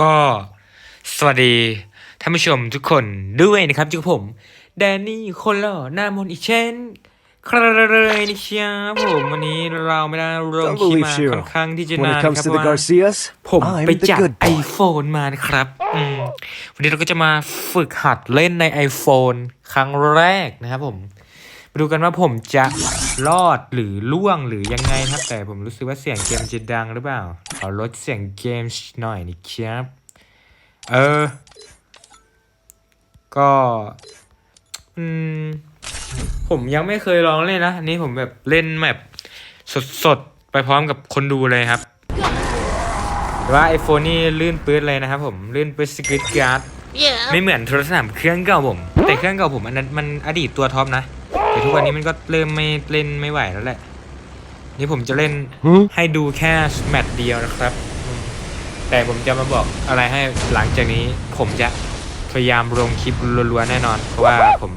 ก็สวัสดีท่านผู้ชมทุกคนด้วยนะครับจุกผม แดนนี่คนหล่อหน้ามนอีกเช่นครเลยนะครับผมวันนี้เราไม่ได้ลงคลิป believe มาค่อนข้างที่จะนานครับว่าผมไปจับ good boy. iPhone มานะครับอืมวันนี้เราก็จะมาฝึกหัดเล่นใน iPhone ครั้งแรกนะครับผม ดูกันว่าผมจะรอดหรือล่วงหรือยังไงนะครับ แต่ผมรู้สึกว่าเสียงเกมจะดังหรือเปล่าขอลดเสียงเกมหน่อยนะครับ เออ ก็อืมผมยังไม่เคยลองเล่นนะอันนี้ผมแบบเล่นแบบสดๆ ไปพร้อมกับคนดูเลยครับแต่ว่า iPhone นี่ลื่นปื๊ดเลยนะครับผมลื่นปื๊ดสกิทการ์ด Yeah. ไม่เหมือนโทรศัพท์เครื่องเก่าผม แต่เครื่องเก่าผมอันนั้นมันอดีตตัวท็อปนะ แต่ทุกวันนี้มันก็เริ่มไม่เล่นไม่ไหวแล้วแหละ นี่ผมจะเล่นให้ดูแค่แมตช์เดียวนะครับอืมแต่ผมจะมาบอกอะไรให้หลังจากนี้ ผมจะพยายามลงคลิปรัวๆแน่นอน เพราะว่าผม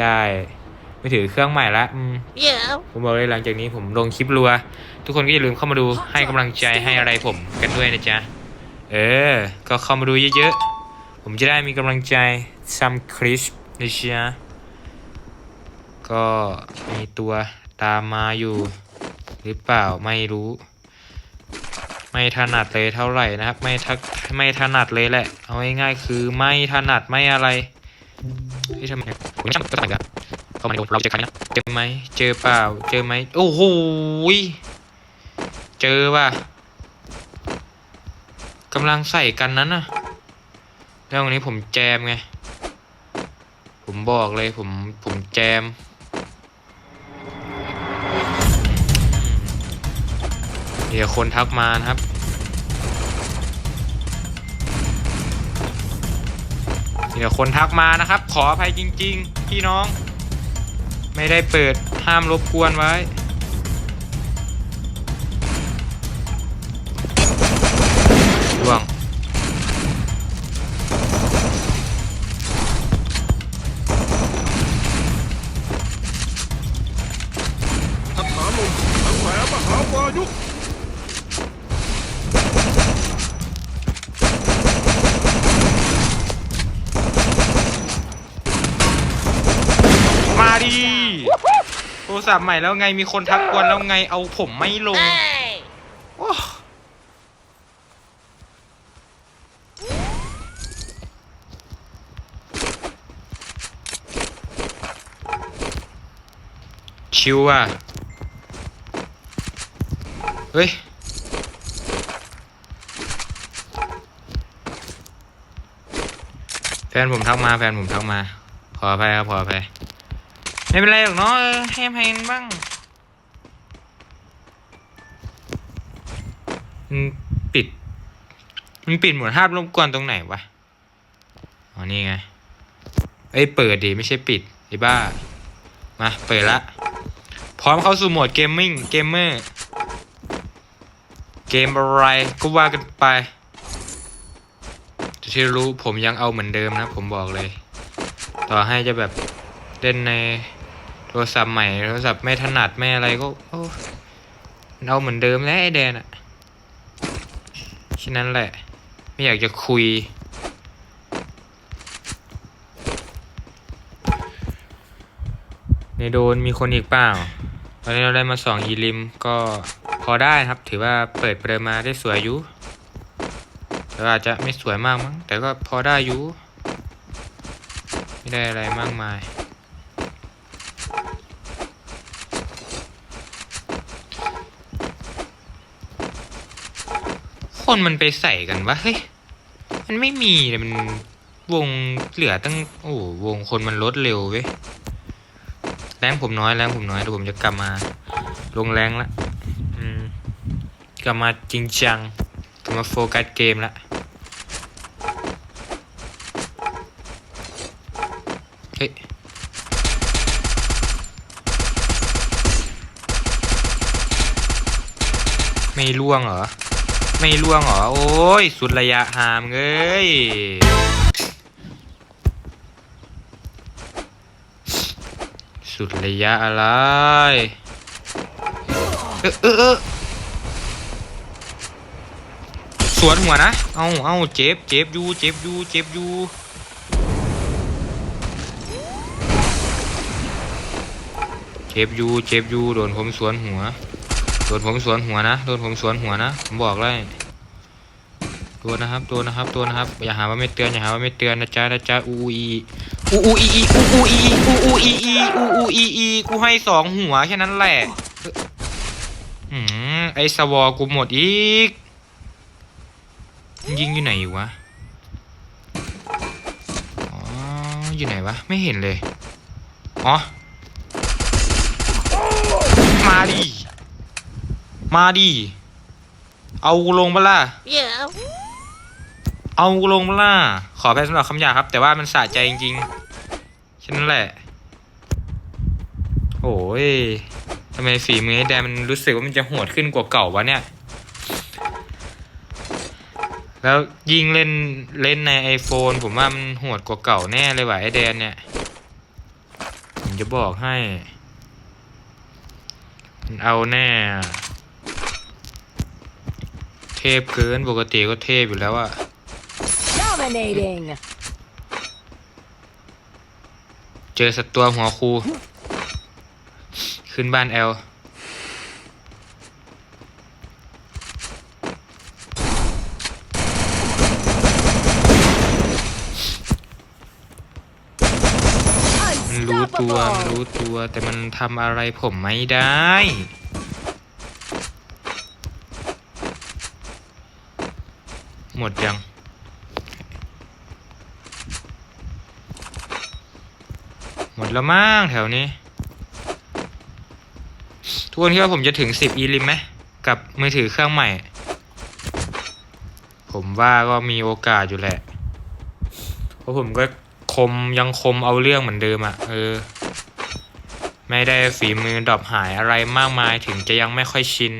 ได้ไม่ถือเครื่องใหม่ละอืม Yeah. ผมบอกเลยหลังจากนี้ผมลงคลิปรัว ทุกคนก็อย่าลืมเข้ามาดูให้กำลังใจให้อะไรผมกันด้วยนะจ๊ะ เออ ก็เข้ามาดูเยอะๆ ผมจะได้มีกำลังใจซัมคริสนะจ๊ะ ก็มีตัวตามมาอยู่ หรือเปล่าไม่รู้ ไม่ถนัดเลยเท่าไหร่นะครับ ไม่ทักไม่ถนัดเลยแหละ เอาง่ายๆคือไม่ถนัดไม่อะไรที่ทำไมผมช่างก็ทำไมกันเข้ามาในโดนเราเจอใครนะเจอไหมเจอเปล่า เจอไหมโอ้โหเจอว่ะกำลังใส่กันนั้นนะแล้ววันนี้ผมแจมไง ผมบอกเลยผมผมแจม เดี๋ยวคนทักมานะครับ เดี๋ยวคนทักมานะครับ ขออภัยจริง ๆ พี่น้อง ไม่ได้เปิดห้ามรบกวนไว้ ศัพท์ใหม่แล้วไงมีคนทักกวนแล้วไงเอาผมไม่ลงโอ้ชิวอะ เฮ้ย แฟนผมทักมาแฟนผมทักมา ขออภัยครับขออภัย ไม่เป็นไรหรอกเนาะให้อภันบ้างมันปิด มันปิดหมดภาพรบกวนตรงไหนวะ อ๋อ นี่ไง เอ้ย เปิดดิไม่ใช่ปิด ไอ้บ้า มา เปิดละ พร้อมเข้าสู่โหมดเกมมิ่ง เกมเมอร์ เกมอะไรก็ว่ากันไปแต่ที่รู้ผมยังเอาเหมือนเดิมนะ ผมบอกเลย ต่อให้จะแบบเล่นใน โทรศัพท์ใหม่โทรศัพท์ไม่ถนัดไม่อะไรก็เอาเหมือนเดิมแล้วไอแดนอะฉะนั้นแหละ ไม่อยากจะคุย ในโดนมีคนอีกเปล่าตอนนี้เราได้มาสองอีลิมก็พอได้ครับ ถือว่าเปิดเปิดมาได้สวยอยู่แต่ว่าอาจจะไม่สวยมากมั้งแต่ก็พอได้อยู่ ไม่ได้อะไรมากมาย คนมันไปใส่กันวะเฮ้ย มันไม่มีเลยมันวงเหลือตั้ง โอ้วงคนมันลดเร็วเว้ยแรงผมน้อยแรงผมน้อยเดี๋ยวผมจะกลับมา ลงแรงละอืมกลับมาจริงจังกลับมาโฟกัสเกมละเฮ้ยไม่ล่วงเหรอ ไม่ล่วงเหรอ โอ้ย สุดระยะหามเอ้ยสุดระยะอะไรเออเออเออสวนหัวนะ เอาเอาเจ็บเจ็บอยู่เจ็บอยู่เจ็บอยู่เจ็บอยู่เจ็บอยู่โดนผมสวนหัว ดนผมสวนหัวนะโดนผมสวนหัวนะผมบอกเลยตัวนะครับตัวนะครับตัวนะครับอย่าหาว่าไม่เตือนอย่าหาว่าไม่เตือนนะจ๊ะนะจ๊ะอูอีอูอูอีอีอูอูอีอีอูอูอีอีอูอูอีอีกูให้สองหัวแค่นั้นแหละอืมไอสวอกูหมดอีก ยิงอยู่ไหนอยู่วะอ๋ออยู่ไหนวะไม่เห็นเลยอ๋อมาดิ มาดิ เอากูลงปะล่ะ Yeah. เอากูลงปะล่ะ ขอแพ้สำหรับคำหยาบครับ แต่ว่ามันสะใจจริงๆแค่นั้นแหละ โอ้ยทำไมฝีมือไอ้แดนมันรู้สึกว่ามันจะโหดขึ้นกว่าเก่าวะเนี่ย แล้วยิงเล่นเล่นใน iPhone ผมว่ามันโหดกว่าเก่าแน่เลยว่ะไอ้แดนเนี่ย ผมจะบอกให้มันเอาแน่ เทพเกินปกติก็เทพอยู่แล้วอะ Dominating. เจอสัตว์ตัวหัวคูขึ้นบ้านแอล มันรู้ตัว มัน Unstoppable. รู้ตัวแต่มันทำอะไรผมไม่ได้ หมดยัง หมดแล้วมั้งแถวนี้ ทุกคนคิดว่าผมจะถึงสิบอีลิมไหม กับมือถือเครื่องใหม่ ผมว่าก็มีโอกาสอยู่แหละ เพราะผมก็คมยังคมเอาเรื่องเหมือนเดิมอะ่ะ เออ ไม่ได้ฝีมือดรอปหายอะไรมากมายถึงจะยังไม่ค่อยชิน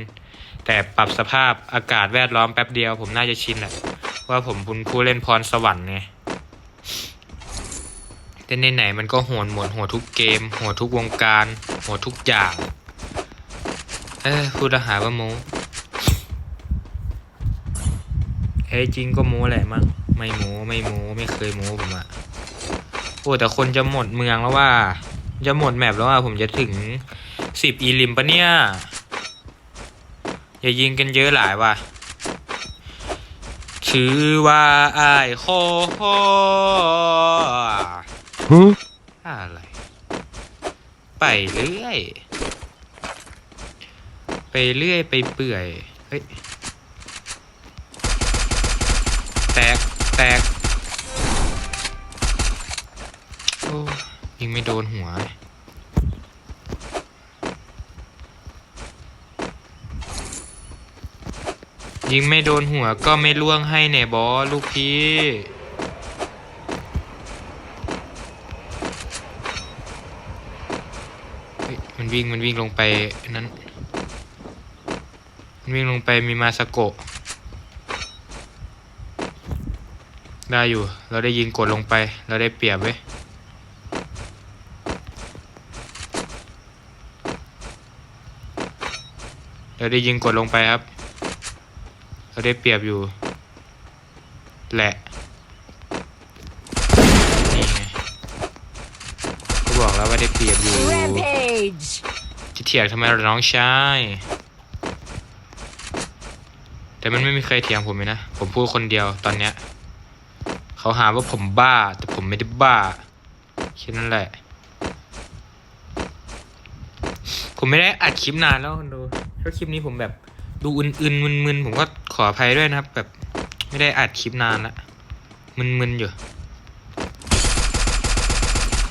แต่ปรับสภาพอากาศแวดล้อมแป๊บเดียวผมน่าจะชินแหละ ว่าผมเป็นผู้เล่นพรสวรรค์ไงแต่ในไหนมันก็โหดหมดโหดทุกเกมโหดทุกวงการโหดทุกอย่าง เออพูดอาหาว่าโมเฮ้ยจริงก็โมแหละมั้งไม่โมไม่โมไม่เคยโมผมอะโอ้แต่คนจะหมดเมืองแล้วว่า จะหมดแมปแล้วว่าผมจะถึงสิบอีลิมปะเนี่ย อย่ายิงกันเยอะหลายว่ะ ชื่อว่าไอ้ายโคอะไร ไปเรื่อย ไปเรื่อยไปเปื่อย เฮ้ย แตก แตก โอ้ยิงไม่โดนหัวยิิงไม่โดนหัวก็ไม่ล่วงให้แน่บอสลูกพี่ มันวิ่งมันวิ่งลงไปนั้น มันวิ่งลงไปมีมาสโกะ ได้อยู่ เราได้ยิงกดลงไป เราได้เปรียบเว้ยเราได้ยิงกดลงไปครับ ได้เปรียบอยู่ แหละ นี่ไงก็บอกแล้วว่าได้เปรียบอยู่ Rampage. จะเถียงทำไมเราน้องชาย แต่มันไม่มีใครเถียงผมเลยนะ ผมพูดคนเดียวตอนเนี้ย เขาหาว่าผมบ้า แต่ผมไม่ได้บ้า แค่นั้นแหละ ผมไม่ได้อัดคลิปนานแล้วคนดูเพราะคลิปนี้ผมแบบ ดูอื่นๆมึนๆผมก็ขออภัยด้วยนะครับ แบบไม่ได้อัดคลิปนานละมึนๆอยู่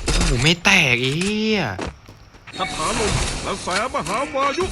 โอ้โหไม่แตกอีอะคาถาลมและแสมหาวายุ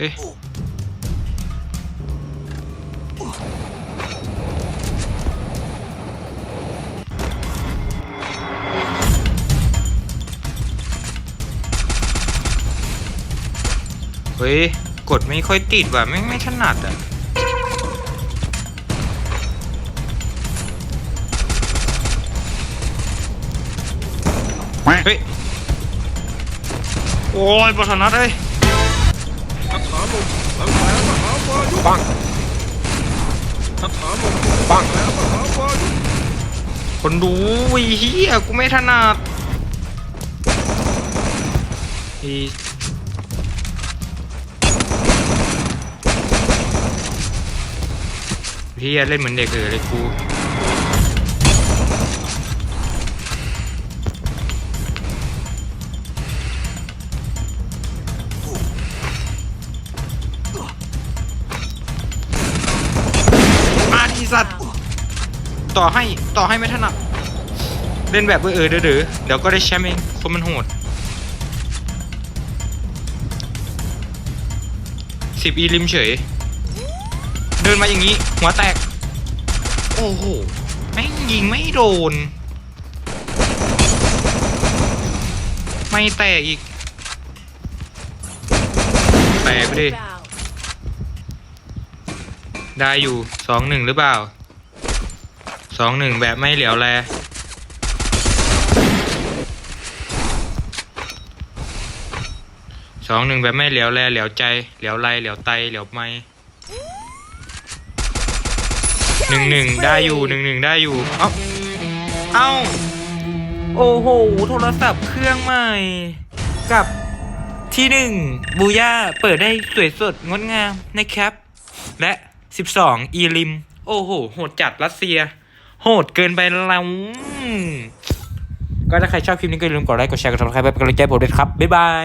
เฮ้ยเฮ้ย กดไม่ค่อยติดว่ะไม่งไม่ถนัดอะเฮ้ย โอ้ยบอถนัดเลย ปังสถาบันปังแลมหาวายุคนดูไอ้เฮียกูไม่ถนัดอีเฮียเล่นเหมือนเด็กเลยกู ต่อให้ต่อให้ไม่ถนัดเล่นแบบเออเออเด้อเด้อเดี๋ยวก็ได้แชมป์เองคนมันโหดสิบอีริมเฉย เดินมาอย่างนี้ หัวแตก โอ้โห แม่งยิงไม่โดน ไม่แตกอีก แตกไปดิได้อยู่สองหนึ่งหรือเปล่า สองหนึ่งแบบไม่เหลียวแล สองหนึ่งแบบไม่เหลียวแล เหลียวใจ เหลียวไร เหลียวไต เหลียวไม่หนึ่งหนึ่งได้อยู่หนึ่งหนึ่งได้อยู่ เอ้า เอ้า โอ้โห โทรศัพท์เครื่องใหม่ กับที่หนึ่งบูย่าเปิดได้สวยสดงดงามนะครับ และ 12 อีลิม โอ้โห โหดจัดรัสเซีย โหดเกินไปแล้วก็ถ้าใครชอบคลิปนี้ก็อย่าลืมกดไลค์กดแชร์กดซับสไครป์เป็นกำลังใจผมด้วยครับ บ๊ายบาย